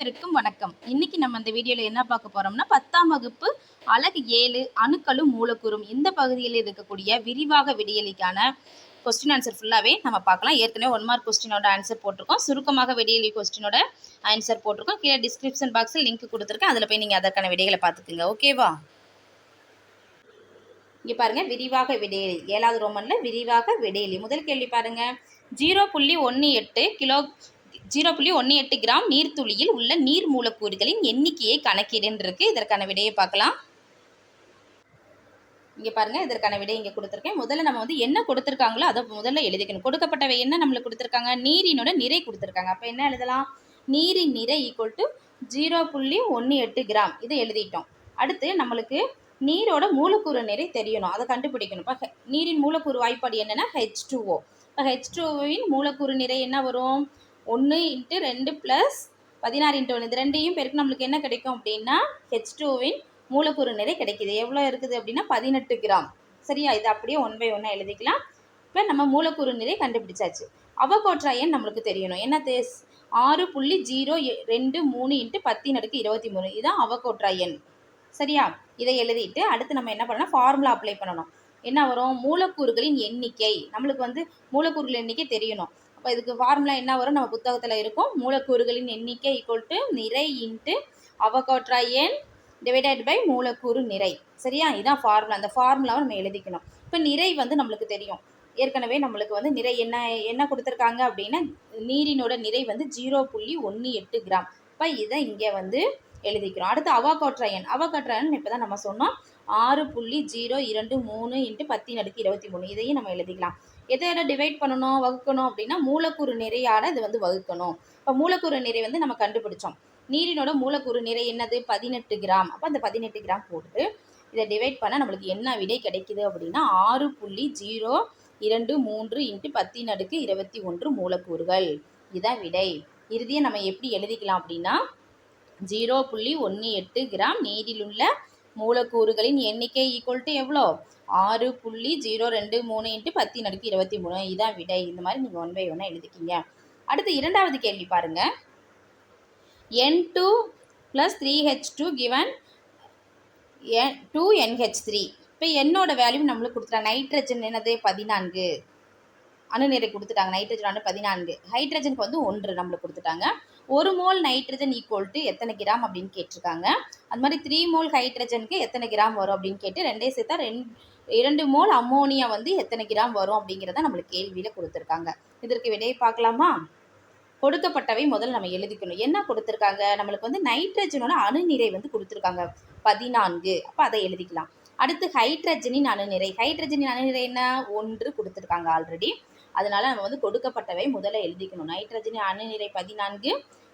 அனைவருக்கும் வணக்கம். இன்னைக்கு நம்ம இந்த வீடியோவில் என்ன பார்க்க போறோம்னா பத்தாம் வகுப்பு அழகு ஏழு அணுக்களும் மூலக்கூறும் இந்த பகுதியில் இருக்கக்கூடிய விரிவாக விடியலிக்கான கொஸ்டின் ஆன்சர் ஃபுல்லாகவே நம்ம பார்க்கலாம். ஏற்கனவே ஒன் மார்க் கொஸ்டினோட ஆன்சர் போட்டிருக்கோம். சுருக்கமாக விடியலி கொஸ்டினோட ஆன்சர் போட்டிருக்கோம். கீழே டிஸ்கிரிப்ஷன் பாக்ஸில் லிங்க் கொடுத்துருக்கேன். அதில் போய் நீங்கள் அதற்கான விடைகளை பார்த்துக்குங்க. ஓகேவா இங்கே பாருங்க. விரிவாக விடையலி. ஏழாவது ரோமனில் விரிவாக விடையலி. முதல் கேள்வி பாருங்க. ஜீரோ புள்ளி ஒன்று எட்டு கிலோ ஜீரோ புள்ளி ஒன்று எட்டு கிராம் நீர்த்துளியில் உள்ள நீர் மூலக்கூறுகளின் எண்ணிக்கையை கணக்கிடுன்னு இதற்கான விடையை பார்க்கலாம். இங்கே பாருங்கள் இதற்கான விடை இங்கே கொடுத்துருக்கேன். முதல்ல நம்ம வந்து என்ன கொடுத்துருக்காங்களோ அதை முதல்ல எழுதிக்கணும். கொடுக்கப்பட்டவை என்ன நம்மளுக்கு கொடுத்துருக்காங்க? நீரினோட நிறை கொடுத்துருக்காங்க. அப்போ என்ன எழுதலாம்? நீரின் நிறை ஈக்குவல் டு ஜீரோ புள்ளி ஒன்று எட்டு கிராம். இதை எழுதிட்டோம். அடுத்து நம்மளுக்கு நீரோட மூலக்கூறு நிறை தெரியணும். அதை கண்டுபிடிக்கணும். இப்போ நீரின் மூலக்கூறு வாய்ப்பாடு என்னென்னா ஹெச் டூஓ இப்போ ஹெச் டூஓவின் மூலக்கூறு நிறை என்ன வரும்? ஒன்று இன்ட்டு ரெண்டு ப்ளஸ் பதினாறு இன்ட்டு ஒன்று இது ரெண்டையும் பேருக்கு நம்மளுக்கு என்ன கிடைக்கும் அப்படின்னா ஹெச் டூவின் மூலக்கூறு நிறை கிடைக்கிது. எவ்வளோ இருக்குது அப்படின்னா பதினெட்டு கிராம். சரியா? இது அப்படியே ஒன் பை ஒன்னாக எழுதிக்கலாம். இப்போ நம்ம மூலக்கூறு நிறை கண்டுபிடிச்சாச்சு. அவகோட்ரா எண் நம்மளுக்கு தெரியணும். என்ன தேஸ்? ஆறு புள்ளி ஜீரோ ரெண்டு மூணு இன்ட்டு பத்தின் அடுக்கு இருபத்தி மூணு. இதுதான் அவகோட்ரா எண் சரியா? இதை எழுதிட்டு அடுத்து நம்ம என்ன பண்ணணும்? ஃபார்முலா அப்ளை பண்ணணும். என்ன வரும்? மூலக்கூறுகளின் எண்ணிக்கை. நம்மளுக்கு வந்து மூலக்கூறுகள் எண்ணிக்கை தெரியணும். அப்போ இதுக்கு ஃபார்முலா என்ன வரும்? நம்ம புத்தகத்தில் இருக்கும். மூலக்கூறுகளின் எண்ணிக்கை ஈக்குவல் டு நிறை இன்ட்டு அவகோட்ரா எண் டிவைடட் பை மூலக்கூறு நிறை. சரியா? இதான் ஃபார்முலா அந்த ஃபார்முலாவை நம்ம எழுதிக்கணும். இப்போ நிறை வந்து நம்மளுக்கு தெரியும். ஏற்கனவே நம்மளுக்கு வந்து நிறை என்ன என்ன கொடுத்துருக்காங்க அப்படின்னா நீரினோட நிறை வந்து ஜீரோ புள்ளி ஒன்று எட்டு கிராம் இப்போ இதை இங்கே வந்து எழுதிக்கிறோம். அடுத்து அவாகோட்ரா எண் இப்போ தான் நம்ம சொன்னோம். ஆறு புள்ளி ஜீரோ இரண்டு மூணு இன்ட்டு பத்தின் அடுக்கு இருபத்தி மூணு. இதையும் நம்ம எழுதிக்கலாம். எதை எதை டிவைட் பண்ணணும் வகுக்கணும் அப்படின்னா மூலக்கூறு நிறையால் இது வந்து வகுக்கணும். இப்போ மூலக்கூறு நிறை வந்து நம்ம கண்டுபிடிச்சோம். நீரினோட மூலக்கூறு நிறை என்னது? பதினெட்டு கிராம். அப்போ அந்த பதினெட்டு கிராம் போட்டு இதை டிவைட் பண்ணால் நம்மளுக்கு என்ன விடை கிடைக்குது அப்படின்னா ஆறு புள்ளி ஜீரோ இரண்டு மூன்று இன்ட்டு பத்தின் அடுக்கு இருபத்தி ஒன்று மூலக்கூறுகள். இதான் விடை. இறுதியை நம்ம எப்படி எழுதிக்கலாம் அப்படின்னா ஜீரோ புள்ளி ஒன்று எட்டு கிராம் நீரில் உள்ள மூலக்கூறுகளின் எண்ணிக்கை ஈக்குவல் டு எவ்வளோ? ஆறு புள்ளி ஜீரோ ரெண்டு மூணு இன்ட்டு பத்து நடுக்கு இருபத்தி மூணு. இதான் விடை. இந்த மாதிரி நீங்கள் ஒன் பை ஒன்னாக எழுதிக்கிங்க. அடுத்து இரண்டாவது கேள்வி பாருங்க. N two plus three H two given N two NH three இப்போ என்னோட வேல்யூ நம்மளுக்கு கொடுத்துட்டாங்க. நைட்ரஜன் என்னது? பதினான்கு. அணுநிறை கொடுத்துட்டாங்க. நைட்ரஜன் அணு பதினான்கு. ஹைட்ரஜனுக்கு வந்து ஒன்று நம்மளுக்கு கொடுத்துட்டாங்க. ஒரு மோல் நைட்ரஜன் ஈக்குவல் டு எத்தனை கிராம் அப்படின்னு கேட்டிருக்காங்க. அது மாதிரி த்ரீ மோல் ஹைட்ரஜனுக்கு எத்தனை கிராம் வரும் அப்படின்னு கேட்டு ரெண்டே சேர்த்தா ரெண்டு இரண்டு மோல் அம்மோனியா வந்து எத்தனை கிராம் வரும் அப்படிங்கிறத நம்மளுக்கு கேள்வியில் கொடுத்துருக்காங்க. இதற்கு விடையை பார்க்கலாமா? கொடுக்கப்பட்டவை முதல்ல நம்ம எழுதிக்கணும். என்ன கொடுத்துருக்காங்க? நம்மளுக்கு வந்து நைட்ரஜனோட அணுநிறை வந்து கொடுத்துருக்காங்க. பதினான்கு. அப்போ அதை எழுதிக்கலாம். அடுத்து ஹைட்ரஜனின் அணுநிறை. ஹைட்ரஜனின் அணுநிறை என்ன? ஒன்று கொடுத்துருக்காங்க ஆல்ரெடி அதனால நம்ம வந்து கொடுக்கப்பட்டவை முதல்ல எழுதிக்கணும். நைட்ரஜனின் அணுநிறை பதினான்கு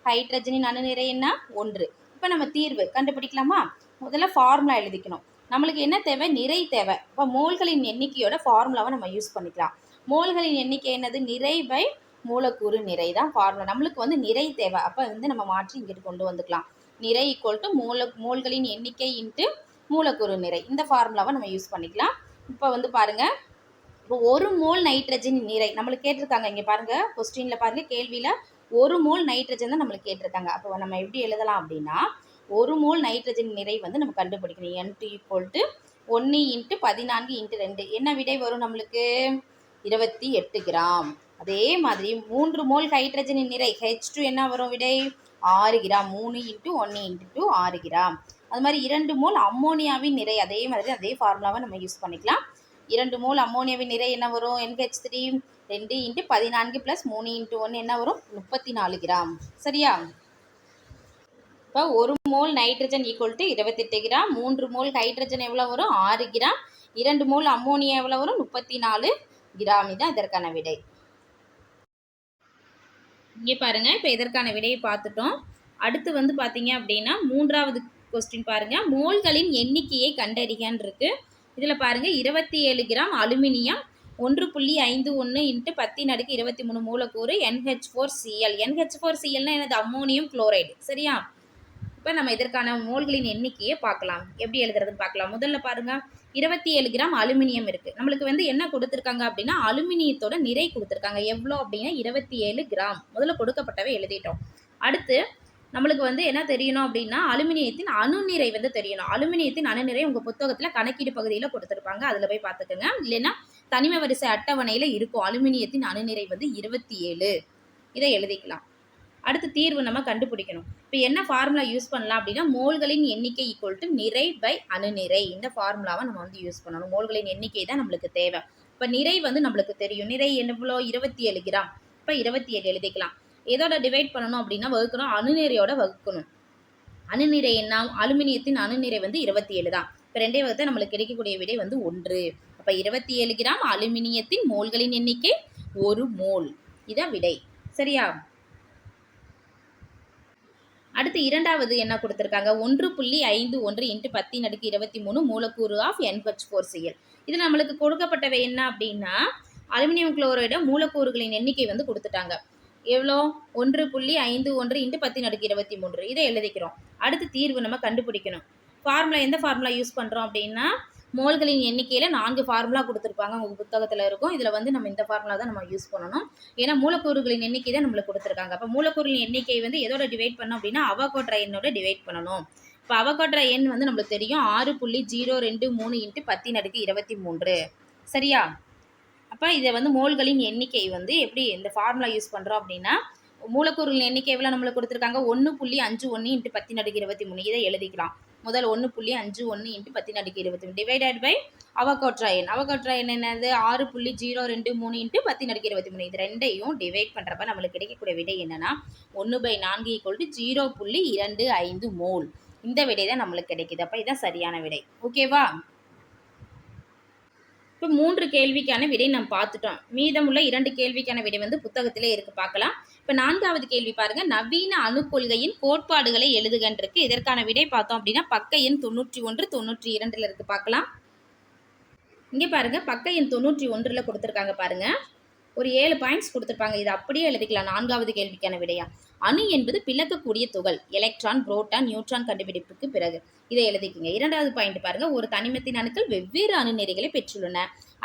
ஹைட்ரஜனின் அணுநிறை என்ன? ஒன்று. இப்போ நம்ம தீர்வு கண்டுபிடிக்கலாமா? முதல்ல ஃபார்முலா எழுதிக்கணும். நம்மளுக்கு என்ன தேவை? நிறை தேவை. இப்போ மோல்களின் எண்ணிக்கையோட ஃபார்முலாவை நம்ம யூஸ் பண்ணிக்கலாம். மோல்களின் எண்ணிக்கை என்னது? நிறை பை மூலக்கூறு நிறை தான் ஃபார்முலா நம்மளுக்கு வந்து நிறை தேவை. அப்போ வந்து நம்ம மாற்றி இங்கிட்டு கொண்டு வந்துக்கலாம். நிறை ஈக்குவல் டு மூல மோல்களின் எண்ணிக்கை இன்ட்டு மூலக்கூறு நிறை. இந்த ஃபார்முலாவை நம்ம யூஸ் பண்ணிக்கலாம். இப்போ வந்து பாருங்கள் இப்போ ஒரு மோல் நைட்ரஜன் நிறை நம்மளுக்கு கேட்டிருக்காங்க இங்கே பாருங்கள் கொஸ்டினில் பாருங்கள் கேள்வியில் ஒரு மோல் நைட்ரஜன் தான் நம்மளுக்கு கேட்டிருக்காங்க. அப்போ நம்ம எப்படி எழுதலாம் அப்படின்னா ஒரு மோல் நைட்ரஜன் நிறை வந்து நம்ம கண்டுபிடிக்கணும். என் டூ ஈக்குவல் டு ஒன்று இன்ட்டு பதினான்கு இன்ட்டு ரெண்டு. என்ன விடை வரும் நம்மளுக்கு? இருபத்தி எட்டு கிராம். அதே மாதிரி மூன்று மோல் ஹைட்ரஜனின் நிறை ஹெச் டூ என்ன வரும் விடை? ஆறு கிராம். மூணு இன்ட்டு ஒன்று இன்ட்டு டூ ஆறு கிராம். அது மாதிரி இரண்டு மோல் அம்மோனியாவின் நிறை அதே மாதிரி அதே ஃபார்முலாவை நம்ம யூஸ் பண்ணிக்கலாம். இரண்டு மூல் அம்மோனியாவின் நிறை என்ன வரும்? என்ஹெச் த்ரீ ரெண்டு இன்ட்டு பதினான்கு ப்ளஸ் மூணு இன்ட்டு ஒன்று என்ன வரும்? முப்பத்தி நாலு கிராம். சரியா? இப்போ ஒரு மோல் நைட்ரஜன் ஈக்குவல் டு இருபத்தெட்டு கிராம். மூன்று மோல் ஹைட்ரஜன் எவ்வளோ வரும்? ஆறு கிராம். இரண்டு மோல் அம்மோனியா எவ்வளோ வரும்? முப்பத்தி நாலு கிராம். இதுதான் இதற்கான விடை. இங்கே பாருங்க. இப்போ இதற்கான விடையை பார்த்துட்டோம். அடுத்து வந்து பார்த்தீங்க அப்படின்னா மூன்றாவது கொஸ்டின் பாருங்கள் மோல்களின் எண்ணிக்கையை கண்டறிகன்னு இருக்குது இதில் பாருங்கள் இருபத்தி ஏழு கிராம் அலுமினியம் ஒன்று புள்ளி ஐந்து ஒன்று இன்ட்டு பத்தி நடுக்கு இருபத்தி மூணு மூலக்கூறு NH four Cl NH four சிஎல்னா எனது அம்மோனியம் குளோரைடு. சரியா? இப்போ நம்ம இதற்கான மோல்களின் எண்ணிக்கையை பார்க்கலாம். எப்படி எழுதுறதுன்னு பார்க்கலாம். முதல்ல பாருங்கள் இருபத்தி ஏழு கிராம் அலுமினியம் இருக்குது நம்மளுக்கு வந்து என்ன கொடுத்துருக்காங்க அப்படின்னா அலுமினியத்தோட நிறை கொடுத்துருக்காங்க. எவ்வளோ அப்படின்னா இருபத்தி ஏழு கிராம். முதல்ல கொடுக்கப்பட்டவை எழுதிட்டோம். அடுத்து நம்மளுக்கு வந்து என்ன தெரியணும் அப்படின்னா அலுமினியத்தின் அணுநிறை வந்து தெரியணும். அலுமினியத்தின் அணுநிறை உங்கள் புத்தகத்தில் கணக்கீடு பகுதியில் கொடுத்துருப்பாங்க. அதில் போய் பார்த்துக்கோங்க. இல்லைன்னா தனிம வரிசை அட்டவணையில் இருக்கும். அலுமினியத்தின் அணுநிறை வந்து இருபத்தி ஏழு. இதை எழுதிக்கலாம். அடுத்து தீர்வு நம்ம கண்டுபிடிக்கணும். இப்போ என்ன ஃபார்முலா யூஸ் பண்ணலாம் அப்படின்னா மோல்களின் எண்ணிக்கை ஈக்குவல் டு நிறை பை அணுநிறை. இந்த ஃபார்முலாவை நம்ம வந்து யூஸ் பண்ணணும். மோல்களின் எண்ணிக்கை தான் நம்மளுக்கு தேவை. இப்போ நிறை வந்து நம்மளுக்கு தெரியும். நிறை எவ்வளோ? இருபத்தி ஏழு கிராம். இப்போ இருபத்தி ஏழு எழுதிக்கலாம். எதோட டிவைட் பண்ணணும் அப்படின்னா வகுக்கணும்? அணுநிறையோட வகுக்கணும். அணுநிறை என்ன அலுமினியத்தின் அணுநிறை வந்து இருபத்தி ஏழு தான். இப்போ ரெண்டே வகுத்த நம்மளுக்கு கிடைக்கக்கூடிய விடை வந்து ஒன்று. அப்போ இருபத்தி ஏழு கிராம் அலுமினியத்தின் மோல்களின் எண்ணிக்கை ஒரு மோல் இதான் விடை. சரியா? அடுத்து இரண்டாவது என்ன கொடுத்துருக்காங்க? ஒன்று புள்ளி ஐந்து ஒன்று இன்ட்டு பத்தின் அடுக்கு இருபத்தி மூணு மூலக்கூறு ஆஃப் என்ஹெச் ஃபோர் சிஎல் இது நம்மளுக்கு கொடுக்கப்பட்டவை என்ன அப்படின்னா அலுமினியம் குளோரைடு மூலக்கூறுகளின் எண்ணிக்கை வந்து கொடுத்துட்டாங்க. எவ்வளோ ஒன்று புள்ளி ஐந்து ஒன்று இன்ட்டு பத்து நடுக்கு இருபத்தி மூன்று. இதை எழுதிக்கிறோம். அடுத்து தீர்வு நம்ம கண்டுபிடிக்கணும். ஃபார்முலா எந்த ஃபார்முலா யூஸ் பண்ணுறோம் அப்படின்னா மோல்களின் எண்ணிக்கையில் நான்கு ஃபார்முலா கொடுத்துருப்பாங்க. உங்கள் புத்தகத்தில் இருக்கும். இதில் வந்து நம்ம இந்த ஃபார்முலா தான் நம்ம யூஸ் பண்ணணும். ஏன்னா மூலக்கூறுகளின் எண்ணிக்கை தான் நம்மளுக்கு கொடுத்துருக்காங்க. அப்போ மூலக்கூறுகளின் எண்ணிக்கை வந்து எதோட டிவைட் பண்ணோம் அப்படின்னா அவகோட்ரா எண்ணோட டிவைட் பண்ணணும். இப்போ அவகோட்ரா எண் வந்து நம்மளுக்கு தெரியும். ஆறு புள்ளி ஜீரோ ரெண்டு மூணு இன்ட்டு பத்தின் அடுக்கு இருபத்தி மூன்று. சரியா? அப்போ இதை வந்து மோல்களின் எண்ணிக்கை வந்து எப்படி இந்த ஃபார்முலா யூஸ் பண்ணுறோம் அப்படின்னா மூலக்கூறுகளின் எண்ணிக்கை எவ்வளோ நம்மளுக்கு கொடுத்துருக்காங்க? ஒன்று புள்ளி அஞ்சு ஒன்று இன்ட்டு பத்து நடுக்கு இருபத்தி மூணு. இதை எழுதிக்கலாம். முதல் ஒன்று புள்ளி அஞ்சு ஒன்று இன்ட்டு பத்து நடுக்கு இருபத்தி மூணு. டிவைடட் பை அவகோட்ரா எண் அவகோட்ரா எண் என்னது? ஆறு புள்ளி ஜீரோ ரெண்டு மூணு இன்ட்டு பத்து நடுக்கு இருபத்தி மூணு. இது ரெண்டையும் டிவைட் பண்ணுறப்ப நம்மளுக்கு கிடைக்கக்கூடிய விடை என்னென்னா ஒன்று பை நான்கு ஈக்குவல் டு ஜீரோ புள்ளி இரண்டு ஐந்து மோல். இந்த விடை தான் நம்மளுக்கு கிடைக்குது. அப்போ இதுதான் சரியான விடை. ஓகேவா இப்போ மூன்று கேள்விக்கான விடை நம்ம பார்த்துட்டோம். மீதமுள்ள இரண்டு கேள்விக்கான விடை வந்து புத்தகத்திலே இருக்கு. பார்க்கலாம். இப்போ நான்காவது கேள்வி பாருங்க. நவீன அணுக்கொள்கையின் கோட்பாடுகளை எழுதுகன்றிருக்கு இதற்கான விடை பார்த்தோம் அப்படின்னா பக்க எண் தொண்ணூற்றி ஒன்று தொண்ணூற்றி இரண்டில் இருக்கு. பார்க்கலாம். இங்கே பாருங்க. பக்க எண் தொண்ணூற்றி ஒன்றில் கொடுத்துருக்காங்க பாருங்க. ஒரு ஏழு பாயிண்ட்ஸ் கொடுத்துருப்பாங்க. இது அப்படியே எழுதிக்கலாம். நான்காவது கேள்விக்கான விடையா. அணு என்பது பிளக்கக்கூடிய துகள் எலக்ட்ரான் புரோட்டான் நியூட்ரான் கண்டுபிடிப்புக்கு பிறகு. இதை எழுதிக்கங்க. இரண்டாவது பாயிண்ட் பாருங்க. ஒரு தனிமத்தின் அணுக்கள் வெவ்வேறு அணுநெறிகளை பெற்றுள்ளன.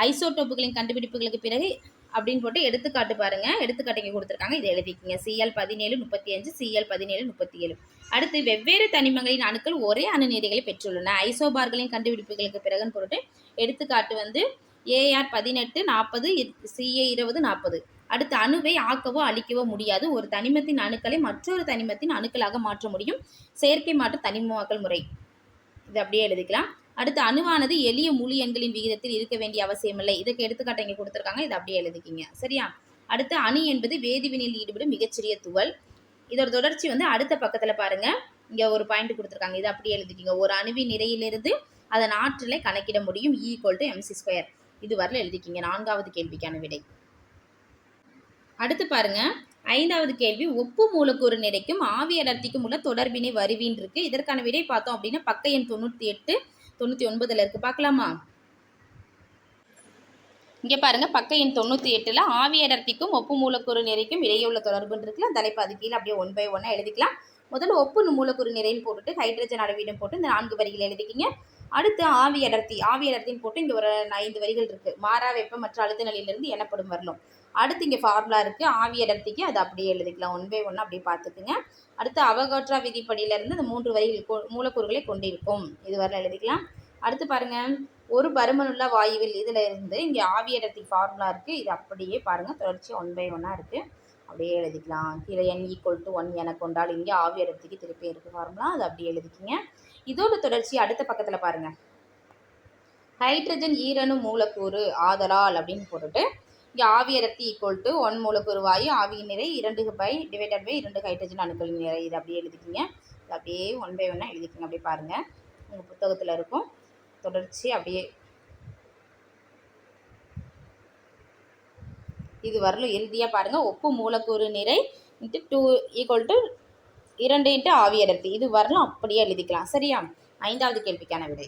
ஐசோடோப்புகளின் கண்டுபிடிப்புகளுக்கு பிறகு அப்படின்னு போட்டு எடுத்துக்காட்டு பாருங்க. எடுத்துக்காட்டுங்க கொடுத்துருக்காங்க. இதை எழுதிக்கிங்க. சிஎல் பதினேழு முப்பத்தி அஞ்சு சிஎல் பதினேழு முப்பத்தி ஏழு. அடுத்து வெவ்வேறு தனிமங்களின் அணுக்கள் ஒரே அணுநெறிகளை பெற்றுள்ளன. ஐசோபார்களின் கண்டுபிடிப்புகளுக்கு பிறகுன்னு போட்டு எடுத்துக்காட்டு வந்து ஏஆர் பதினெட்டு நாற்பது சிஏ இருபது நாற்பது அடுத்து அணுவை ஆக்கவோ அழிக்கவோ முடியாது. ஒரு தனிமத்தின் அணுக்களை மற்றொரு தனிமத்தின் அணுக்களாக மாற்ற முடியும். செயற்கை மாற்று தனிமமாக்கல் முறை. இது அப்படியே எழுதிக்கலாம். அடுத்து அணுவானது எளிய முழு எண்களின் விகிதத்தில் இருக்க வேண்டிய அவசியமில்லை. இதுக்கு எடுத்துக்காட்டு இங்கே கொடுத்துருக்காங்க. இதை அப்படியே எழுதிக்கிங்க. சரியா? அடுத்து அணு என்பது வேதிவினையில் ஈடுபடும் மிகச்சிறிய துகள். இதோட தொடர்ச்சி வந்து அடுத்த பக்கத்தில் பாருங்கள் இங்கே ஒரு பாயிண்ட் கொடுத்துருக்காங்க. இதை அப்படியே எழுதிக்கிங்க. ஒரு அணுவின் நிறையிலிருந்து அதன் ஆற்றலை கணக்கிட முடியும். ஈக்குவல் டு எம்சி ஸ்கொயர் இது வரல எழுதிக்கிங்க. நான்காவது கேள்விக்கான விடை. அடுத்து பாருங்க. ஐந்தாவது கேள்வி ஒப்பு மூலக்கூறு நிறைக்கும் ஆவி அடர்த்திக்கும் உள்ள தொடர்பினை வருவின் இருக்கு. இதற்கான விடை பார்த்தோம் அப்படின்னா பக்க எண் தொண்ணூற்றி எட்டு தொண்ணூற்றி ஒன்பதில் இருக்கு. பார்க்கலாமா? இங்கே பாருங்க பக்க எண் தொண்ணூற்றி எட்டில் ஆவி அடர்த்திக்கும் ஒப்பு மூலக்கூறு நிறைக்கும் இடையே உள்ள தொடர்புன்னு இருக்குல்ல தலைப்பு அது கீழே அப்படியே ஒன் பை ஒன்னாக எழுதிக்கலாம். முதல்ல ஒப்பு மூலக்கூறு நிறைன்னு போட்டுட்டு ஹைட்ரஜன் அளவீடும் போட்டு இந்த நான்கு வரிகள் எழுதிக்கிங்க. அடுத்து ஆவி அடர்த்தி ஆவி அடர்த்தின்னு போட்டு இங்கே ஒரு ஐந்து வரிகள் இருக்குது மாறா வெப்பம் மற்ற அழுத்த நிலையிலிருந்து எனப்படும் வரலும். அடுத்து இங்கே ஃபார்முலா இருக்குது ஆவி அடர்த்திக்கு அது அப்படியே எழுதிக்கலாம். ஒன் பை ஒன்று அப்படியே பார்த்துக்குங்க. அடுத்து அவகோட்ரா விதிப்படியிலேருந்து இந்த மூன்று வரிகள் கொ- மூலக்கூறுகளை கொண்டிருக்கும். இது வரல எழுதிக்கலாம். அடுத்து பாருங்கள் ஒரு பருமனுள்ள வாயுவில் இதில் இருந்து இங்கே ஆவி அடர்த்தி ஃபார்முலா இருக்குது இது அப்படியே பாருங்கள் தொடர்ச்சி ஒன் பை ஒன்னாக இருக்குது அப்படியே எழுதிக்கலாம். கீழே என் ஈக்குவல் டு ஒன் என கொண்டால் இங்கே ஆவி அடர்த்திக்கு திருப்பி இருக்குது ஃபார்முலா அது அப்படியே எழுதிக்கிங்க. இதோட தொடர்ச்சி அடுத்த பக்கத்தில் பாருங்கள் ஹைட்ரஜன் ஈரணு மூலக்கூறு ஆதலால் அப்படின்னு போட்டுட்டு இங்கே ஆவி அடர்த்தி ஈக்குவல் டு ஒன் மூலக்கூறு வாயு ஆவியின் நிறை இரண்டு பை டிவைடட் பை இரண்டு ஹைட்ரஜன் அணுக்களின் நிறை. இது அப்படியே எழுதிக்கிங்க. இது அப்படியே ஒன் பை ஒன்னாக எழுதிக்கிங்க. அப்படியே பாருங்கள் உங்கள் புத்தகத்தில் இருக்கும். தொடர்ச்சி அப்படியே. இது வரலும் இறுதியாக பாருங்கள் ஒப்பு மூலக்கூறு நிறை இன்ட்டு டூ ஈக்குவல் டு இரண்டு இன்ட்டு ஆவியடர்த்தி இது வரலும் அப்படியே எழுதிக்கலாம். சரியா? ஐந்தாவது கேள்விக்கான விடை.